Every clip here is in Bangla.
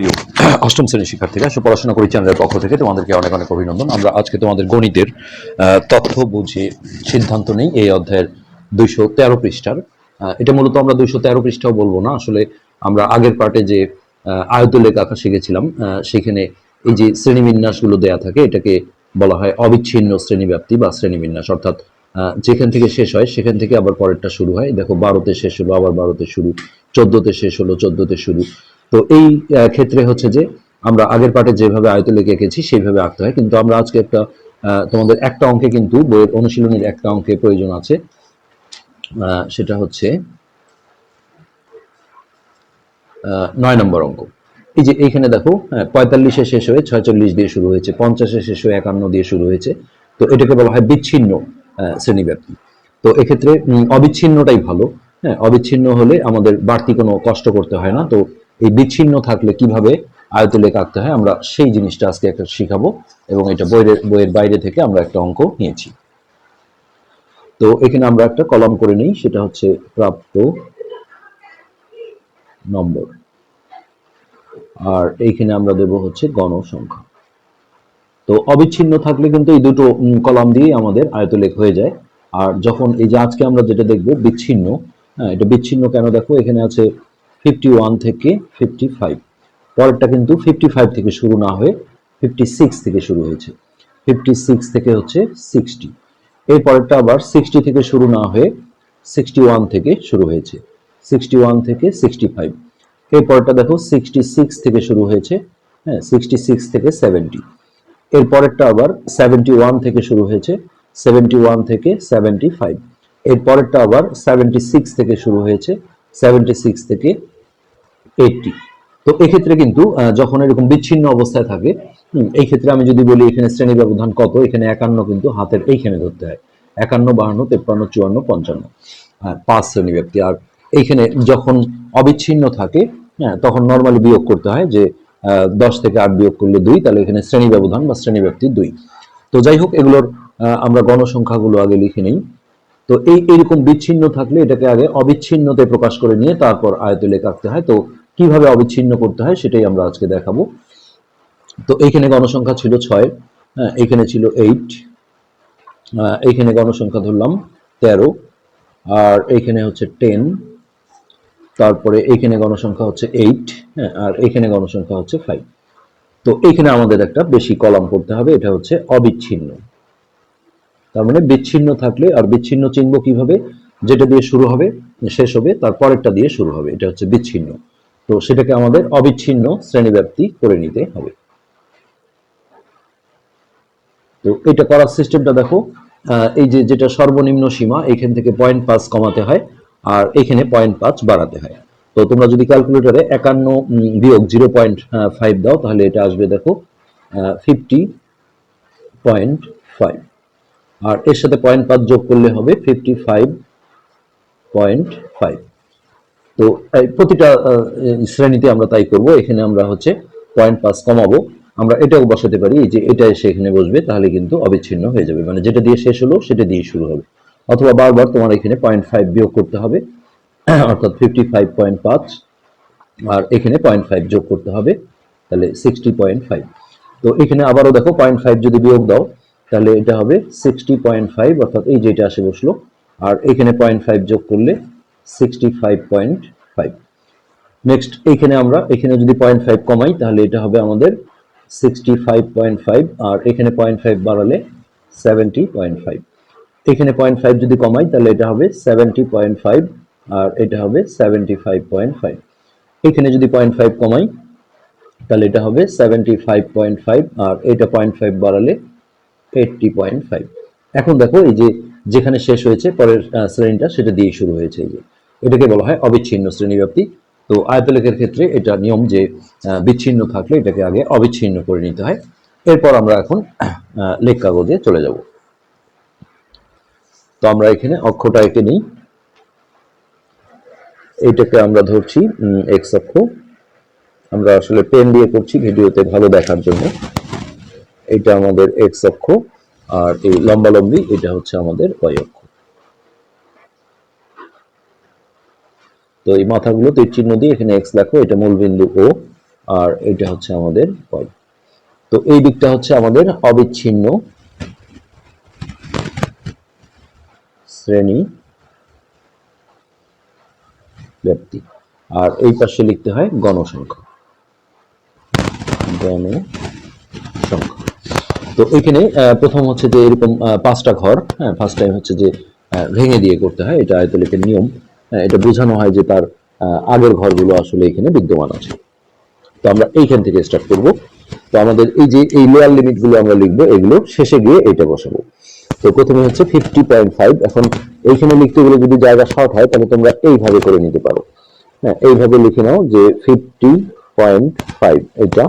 প্রিয় অষ্টম শ্রেণির শিক্ষার্থীরা সে পড়াশোনা করি চ্যানেলের পক্ষ থেকে তোমাদেরকে অনেক অনেক অভিনন্দন। আমরা আজকে তোমাদের গণিতের তথ্য বুঝে সিদ্ধান্ত নেই এই অধ্যায়ের দুইশো তেরো পৃষ্ঠার। এটা মূলত আমরা দুইশো তেরো পৃষ্ঠাও বলব না। আসলে আমরা আগের পার্টে যে আহ, আয়তলেখ আঁকা শিখেছিলাম সেখানে এই যে শ্রেণীবিন্যাসগুলো দেয়া থাকে এটাকে বলা হয় অবিচ্ছিন্ন শ্রেণীব্যাপ্তি বা শ্রেণীবিন্যাস। অর্থাৎ যেখান থেকে শেষ হয় সেখান থেকে আবার পরেরটা শুরু হয়। দেখো বারোতে শেষ হলো আবার বারোতে শুরু চোদ্দতে শেষ হলো চোদ্দতে শুরু। তো এই ক্ষেত্রে হচ্ছে যে আমরা আগের পার্টে যেভাবে আয়তলেখ এঁকেছি সেইভাবে আঁকতে হয়। কিন্তু আমরা আজকে একটা তোমাদের একটা অঙ্কে কিন্তু বইয়ের অনুশীলনের একটা অঙ্কে প্রয়োজন আছে। সেটা হচ্ছে নয় নম্বর অঙ্ক। এই যে এইখানে দেখো হ্যাঁ, পঁয়তাল্লিশে শেষ হয়ে ছয়চল্লিশ দিয়ে শুরু হয়েছে পঞ্চাশে শেষ হয়ে একান্ন দিয়ে শুরু হয়েছে। তো এটাকে বলা হয় বিচ্ছিন্ন শ্রেণীব্যাপ্তি। তো এক্ষেত্রে অবিচ্ছিন্নটাই ভালো। হ্যাঁ অবিচ্ছিন্ন হলে আমাদের বাড়তি কোনো কষ্ট করতে হয় না। তো এই বিচ্ছিন্ন থাকলে কীভাবে আয়তলেখ আঁকতে হয়, আমরা সেই জিনিসটা আজকে একটা শিখাবো এবং এটা বইয়ের বইয়ের বাইরে থেকে আমরা একটা অঙ্ক নিয়েছি। তো এখানে আমরা একটা কলাম করে নিই, সেটা হচ্ছে প্রাপ্ত নম্বর। আর এইখানে আমরা দেব হচ্ছে গণসংখ্যা। তো অবিচ্ছিন্ন থাকলে কিন্তু এই দুটো কলাম দিয়ে আমাদের আয়ত আয়তলেখ হয়ে যায়। আর যখন এই যে আজকে আমরা যেটা দেখব, বিচ্ছিন্ন হ্যাঁ এটা বিচ্ছিন্ন কেন দেখো? এখানে আছে ফিফটি ওয়ান থেকে ফিফটি ফাইভ পরেরটা কিন্তু ফিফটি ফাইভ থেকে শুরু না হয়ে ফিফটি সিক্স থেকে শুরু হয়েছে। ফিফটি সিক্স থেকে হচ্ছে সিক্সটি এর পরেরটা আবার সিক্সটি থেকে শুরু না হয়ে সিক্সটি ওয়ান থেকে শুরু হয়েছে। সিক্সটি ওয়ান থেকে সিক্সটি ফাইভ এর পরেরটা দেখো সিক্সটি সিক্স থেকে শুরু হয়েছে হ্যাঁ সিক্সটি সিক্স থেকে সেভেন্টি এর পরেরটা আবার সেভেন্টি ওয়ান থেকে শুরু হয়েছে সেভেন্টি ওয়ান থেকে সেভেন্টি ফাইভ এর পরেরটা আবার সেভেন্টি সিক্স থেকে শুরু হয়েছে সেভেন্টি সিক্স থেকে এইটটি তো এক্ষেত্রে কিন্তু যখন এরকম বিচ্ছিন্ন অবস্থায় থাকে এই ক্ষেত্রে আমি যদি বলি এখানে শ্রেণি ব্যবধান কত এখানে একান্ন কিন্তু হাতের এইখানে ধরতে হয়। একান্ন বাহান্ন তেপ্পান্ন চুয়ান্ন পঞ্চান্ন। হ্যাঁ, পাঁচ শ্রেণি ব্যক্তি। আর এইখানে যখন অবিচ্ছিন্ন থাকে হ্যাঁ তখন নর্মালি বিয়োগ করতে হয় যে দশ থেকে আট বিয়োগ করলে দুই তাহলে এখানে শ্রেণি ব্যবধান বা শ্রেণি ব্যক্তি দুই। তো যাই হোক এগুলোর আমরা গণসংখ্যাগুলো আগে লিখে নিই। তো এই এরকম বিচ্ছিন্ন থাকলে এটাকে আগে অবিচ্ছিন্নতে প্রকাশ করে নিয়ে তারপর আয়তলেখ আঁকতে হয়। তো কীভাবে অবিচ্ছিন্ন করতে হয় সেটাই আমরা আজকে দেখাবো। তো এইখানে গণসংখ্যা ছিল ছয় হ্যাঁ এইখানে ছিল এইট এইখানে গণসংখ্যা ধরলাম তেরো, আর এইখানে হচ্ছে টেন তারপরে এইখানে গণসংখ্যা হচ্ছে এইট হ্যাঁ আর এইখানে গণসংখ্যা হচ্ছে ফাইভ তো এইখানে আমাদের একটা বেশি কলাম করতে হবে, এটা হচ্ছে অবিচ্ছিন্ন। তার মানে বিচ্ছিন্ন থাকলে আর বিচ্ছিন্ন চিনব কীভাবে? যেটা দিয়ে শুরু হবে, শেষ হবে, তার পরেরটা দিয়ে শুরু হবে, এটা হচ্ছে বিচ্ছিন্ন। তো সেটাকে আমাদের অবিচ্ছিন্ন শ্রেণীব্যাপ্তি করে নিতে হবে। তো এটা করার সিস্টেমটা দেখো এই যে যেটা সর্বনিম্ন সীমা, এখান থেকে পয়েন্ট পাঁচ কমাতে হয় আর এখানে পয়েন্ট পাঁচ বাড়াতে হয়। তো তোমরা যদি ক্যালকুলেটরে একান্ন বিয়োগ জিরো পয়েন্ট ফাইভ দাও, তাহলে এটা আসবে দেখো ফিফটি পয়েন্ট ফাইভ আর এর সাথে পয়েন্ট পাঁচ যোগ করলে হবে ফিফটি ফাইভ পয়েন্ট ফাইভ তো প্রতিটা শ্রেণীতে আমরা তাই করব। এখানে আমরা হচ্ছে পয়েন্ট পাঁচ কমাবো। আমরা এটাও বসাতে পারি যে এটা এসে এখানে বসবে, তাহলে কিন্তু অবিচ্ছিন্ন হয়ে যাবে। মানে যেটা দিয়ে শেষ হলো, সেটা দিয়ে শুরু হবে। অথবা বারবার তোমার এখানে পয়েন্ট ফাইভ বিয়োগ করতে হবে, অর্থাৎ ফিফটি ফাইভ পয়েন্ট পাঁচ আর এখানে পয়েন্ট ফাইভ যোগ করতে হবে, তাহলে সিক্সটি পয়েন্ট ফাইভ তো এখানে আবারও দেখো পয়েন্ট ফাইভ যদি বিয়োগ দাও, তাহলে এটা হবে সিক্সটি পয়েন্ট ফাইভ অর্থাৎ এই যেটা আসে বসল, আর এখানে পয়েন্ট ফাইভ যোগ করলে sixty five point five next এখানে আমরা, এখানে যদি পয়েন্ট ফাইভ কমাই, তাহলে এটা হবে আমাদের সিক্সটি ফাইভ পয়েন্ট ফাইভ আর এখানে পয়েন্ট ফাইভ বাড়ালে সেভেন্টি পয়েন্ট ফাইভ এখানে পয়েন্ট ফাইভ যদি কমাই, তাহলে এটা হবে সেভেন্টি পয়েন্ট ফাইভ আর এটা হবে সেভেন্টি ফাইভ পয়েন্ট ফাইভ এখানে যদি পয়েন্ট ফাইভ কমাই, তাহলে এটা হবে সেভেন্টি ফাইভ পয়েন্ট ফাইভ আর এটা পয়েন্ট ফাইভ বাড়ালে এইটটি পয়েন্ট ফাইভ এখন দেখো, এই যে যেখানে শেষ হয়েছে, পরের শ্রেণীটা, সেটা দিয়ে শুরু হয়েছে, এই যে। এটাকে বলা হয় অবিচ্ছিন্ন শ্রেণীব্যাপ্তি তো আয়তলেখের ক্ষেত্রে এটা নিয়ম যে বিচ্ছিন্ন থাকলে এটাকে আগে অবিচ্ছিন্ন করে নিতে হয়। এরপর আমরা এখন লেখ কাগজে চলে যাব। তো আমরা এখানে অক্ষটা এঁকে নিই। এইটাকে আমরা ধরছি এক্স অক্ষ। আমরা আসলে পেন দিয়ে করছি ভিডিওতে ভালো দেখার জন্য। এটা আমাদের এক্স অক্ষ, আর এই লম্বালম্বি এটা হচ্ছে আমাদের ওয়াই অক্ষ। তো এই মাথাগুলো তীর চিহ্ন দিয়ে এখানে এক্স লেখো, এটা মূল বিন্দু ও আর এটা হচ্ছে আমাদের ওয়াই তো এই দিকটা হচ্ছে আমাদের অবিচ্ছিন্ন শ্রেণি ব্যক্তি। আর এই পাশে লিখতে হয় গণসংখ্যা। গণসংখ্যা। তো এখানে প্রথম হচ্ছে যে এরকম পাঁচটা ঘর হ্যাঁ ফার্স্ট টাইম হচ্ছে যে ভেঙে দিয়ে করতে হয়, এটা আয়তলেখের নিয়ম। এটা বোঝানো হয় যে তার আগের ঘরগুলো আসলে এখানে বিদ্যমান আছে। তো আমরা এইখান থেকে স্টার্ট করব। তো আমাদের এই যে, এই লোয়ার লিমিটগুলো আমরা লিখব, এগুলো শেষে গিয়ে এইটা বসাবো। তো প্রথমে হচ্ছে ফিফটি পয়েন্ট ফাইভ এখন এইখানে লিখতে গেলে যদি জায়গা শর্ট হয়, তাহলে তোমরা এইভাবে করে নিতে পারো। হ্যাঁ এইভাবে লিখে নাও যে ফিফটি পয়েন্ট ফাইভ এটা।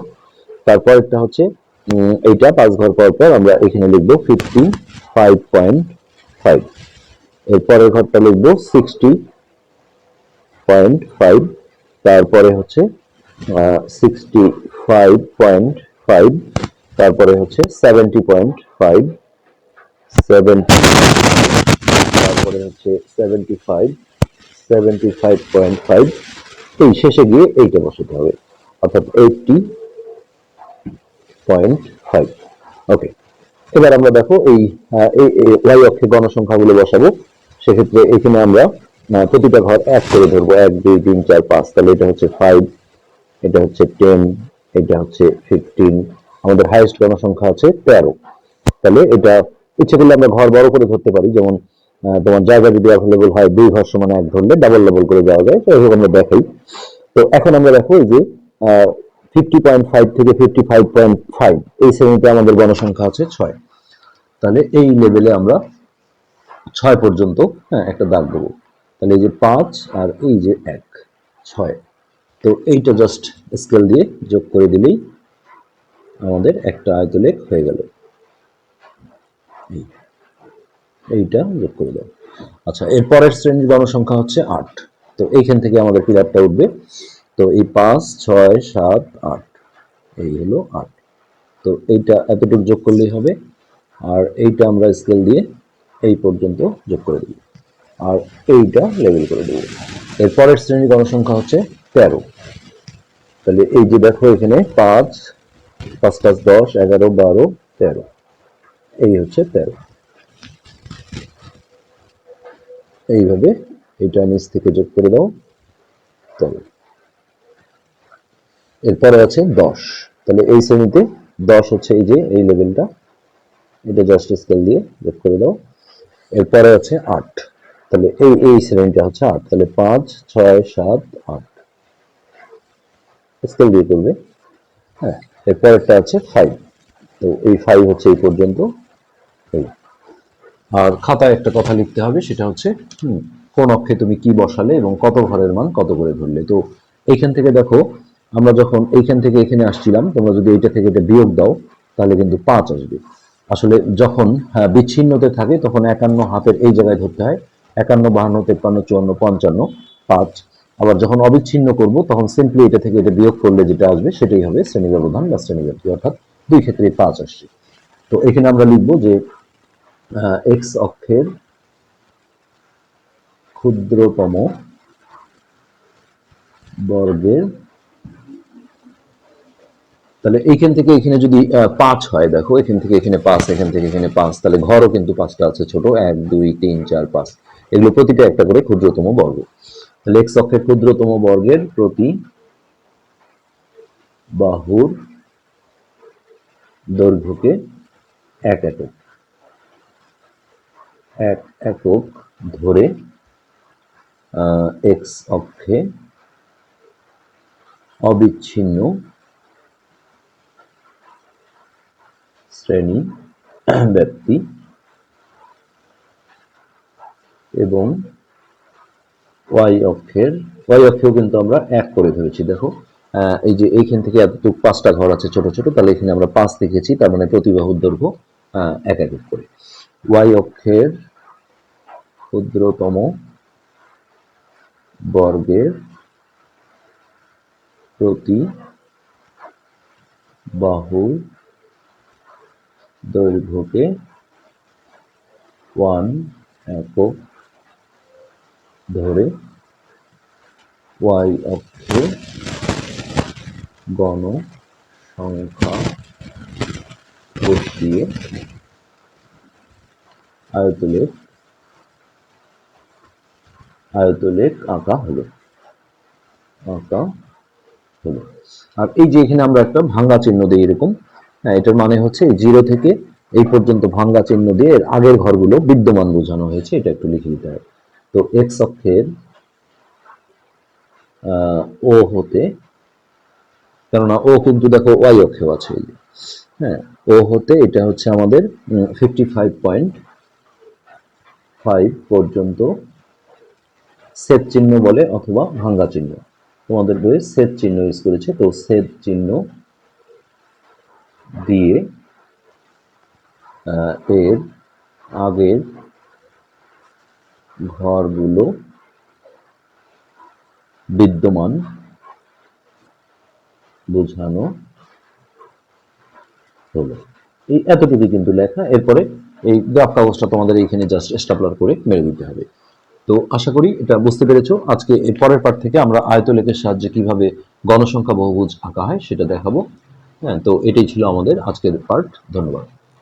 তারপরটা হচ্ছে এইটা পাঁচ ঘর পর পর আমরা এখানে লিখব ফিফটি ফাইভ পয়েন্ট ফাইভ এর পরের ঘরটা লিখব সিক্সটি পয়েন্ট ফাইভ তারপরে হচ্ছে সিক্সটি ফাইভ পয়েন্ট ফাইভ তারপরে হচ্ছে সেভেন্টি পয়েন্ট ফাইভ সেভেন্টি তারপরে হচ্ছে seventy five seventy five point five এই শেষে গিয়ে এইটা বসাতে হবে, অর্থাৎ এইটটি পয়েন্ট ফাইভ ওকে এবার আমরা দেখো এই ওয়াই অক্ষে গণসংখ্যাগুলো বসাবো, সেক্ষেত্রে এখানে আমরা প্রতিটা ঘর এক করে ধরবো, এক, দুই, তিন, চার, পাঁচ, তাহলে এটা হচ্ছে ফাইভ এটা হচ্ছে টেন এটা হচ্ছে ফিফটিন আমাদের হাইয়েস্ট গণসংখ্যা আছে তেরো। তাহলে এটা ইচ্ছে করলে আমরা ঘর বড় করে ধরতে পারি, যেমন তোমার জায়গা যদি অ্যাভেলেবল হয়, দুই ঘর সমান এক ধরলে ডাবল ডাবল করে যাওয়া যায়, তো আমরা দেখাই। তো এখন আমরা দেখো যে ফিফটি পয়েন্ট ফাইভ থেকে ফিফটি ফাইভ পয়েন্ট ফাইভ এই শ্রেণীতে আমাদের গণসংখ্যা আছে ছয়। তাহলে এই লেভেলে আমরা ছয় পর্যন্ত হ্যাঁ একটা দাগ দেবো। তাহলে এই যে পাঁচ আর এই যে এক, ছয়। তো এইটা জাস্ট স্কেল দিয়ে যোগ করে দিলেই আমাদের একটা আয়তলেখ হয়ে গেল। এইটা যোগ করে দাও। আচ্ছা এর পরের শ্রেণির গণসংখ্যা হচ্ছে আট। তো এইখান থেকে আমাদের পিলারটা উঠবে। তো এই পাঁচ, ছয়, সাত, আট, এই হলো আট। তো এইটা এতটুকু যোগ করলেই হবে। আর এইটা আমরা স্কেল দিয়ে এই পর্যন্ত যোগ করে দেব আর এইটা লেভেল করে দেবো। এর পরের শ্রেণির গণসংখ্যা হচ্ছে তেরো। তাহলে এই যে দেখো এখানে পাঁচ পাঁচ পাঁচ দশ, এগারো, বারো, তেরো। এই হচ্ছে তেরো। এইভাবে এটা নিচ থেকে যোগ করে দাও, তেরো। এরপরে আছে দশ। তাহলে এই শ্রেণীতে দশ হচ্ছে এই যে, এই লেভেলটা এটা জাস্ট স্কেল দিয়ে যোগ করে দাও। এরপরে আছে আট। তাহলে এই এই শ্রেণীটা হচ্ছে আট তাহলে পাঁচ ছয় সাত আট। স্কেল দিয়ে করবে। হ্যাঁ এরপরেরটা আছে ফাইভ তো এই ফাইভ হচ্ছে এই পর্যন্ত। এই। আর খাতায় একটা কথা লিখতে হবে সেটা হচ্ছে কোন অক্ষে তুমি কি বসালে এবং কত ঘরের মান কত করে ধরলে। তো এইখান থেকে দেখো আমরা যখন এইখান থেকে এখানে আসছিলাম তোমরা যদি এইটা থেকে এটা বিয়োগ দাও তাহলে কিন্তু পাঁচ আসবে। আসলে যখন হ্যাঁ, বিচ্ছিন্নতে থাকে তখন একান্ন হাতের এই জায়গায় ধরতে হয় একান্ন, বাহান্ন, তেপ্পান্ন, চুয়ান্ন, পঞ্চান্ন, পাঁচ। আবার যখন অবিচ্ছিন্ন করব, তখন সিম্পলি এটা থেকে এটা বিয়োগ করলে যেটা আসবে, সেটাই হবে শ্রেণি ব্যবধান বা শ্রেণি ব্যক্তি অর্থাৎ দুই ক্ষেত্রেই পাঁচ আসছে। তো এখানে আমরা লিখব যে এক্স অক্ষের ক্ষুদ্রতম বর্গের, তাহলে এইখান থেকে এখানে যদি পাঁচ হয়, দেখো, এখান থেকে এখানে পাঁচ, এখান থেকে এখানে পাঁচ, তাহলে ঘরও কিন্তু পাঁচটা আছে ছোট, এক, দুই, তিন, চার, পাঁচ। এগুলো প্রতিটা একটা করে ক্ষুদ্রতম বর্গ। তাহলে এক্স অক্ষের ক্ষুদ্রতম বর্গের প্রতি বাহুর দৈর্ঘ্যকে এক একক এক একক ধরে এক্স অক্ষে অবিচ্ছিন্ন শ্রেণি ব্যক্তি এবং ওয়াই অক্ষের ওয়াই অক্ষেও কিন্তু আমরা এক করে ধরেছি, দেখো। এই যে এইখান থেকে এতটুকু পাঁচটা ঘর আছে ছোট ছোট, তাহলে এখানে আমরা পাঁচ দেখেছি, তার মানে প্রতিবাহুর দৈর্ঘ্য এক এক করে। ওয়াই অক্ষের ক্ষুদ্রতম বর্গের প্রতি বাহুর দৈর্ঘ্যকে ওয়ান একক ধরে ওয়াই অক্ষে গণ সংখ্যা কোষ দিয়ে আয়তলেখ আয়তলেখ আঁকা হলো। আঁকা হলো। আর এই যে এখানে আমরা একটা ভাঙ্গা চিহ্ন দিই এরকম হ্যাঁ এটার মানে হচ্ছে জিরো থেকে এই পর্যন্ত ভাঙ্গা চিহ্ন দিয়ে এর আগের ঘরগুলো বিদ্যমান বোঝানো হয়েছে, এটা একটু লিখে দিতে হবে। তো এক্স অক্ষের ও হতে, কেননা ও কিন্তু দেখো ওয়াই অক্ষেও আছে হ্যাঁ ও হতে এটা হচ্ছে আমাদের ফিফটি ফাইভ পয়েন্ট ফাইভ পর্যন্ত সেট চিহ্ন বলে অথবা ভাঙ্গা চিহ্ন। তোমাদের বইয়ে সেট চিহ্ন ইউজ করেছে, তো সেট চিহ্ন দিয়ে এর আগের ঘরগুলো বিদ্যমান, বোঝানো হলো। এই এতটুকু কিন্তু লেখা। এরপরে এই গ্রাফ কাগজটা তোমাদের এইখানে জাস্ট স্টাপলার করে মেরে দিতে হবে। তো আশা করি এটা বুঝতে পেরেছ। আজকে এই পরের পার্ট থেকে আমরা আয়তলেখের সাহায্যে কীভাবে গণসংখ্যা বহুভুজ আঁকা হয় সেটা দেখাবো। হ্যাঁ তো এটাই ছিল আমাদের আজকের পার্ট ধন্যবাদ।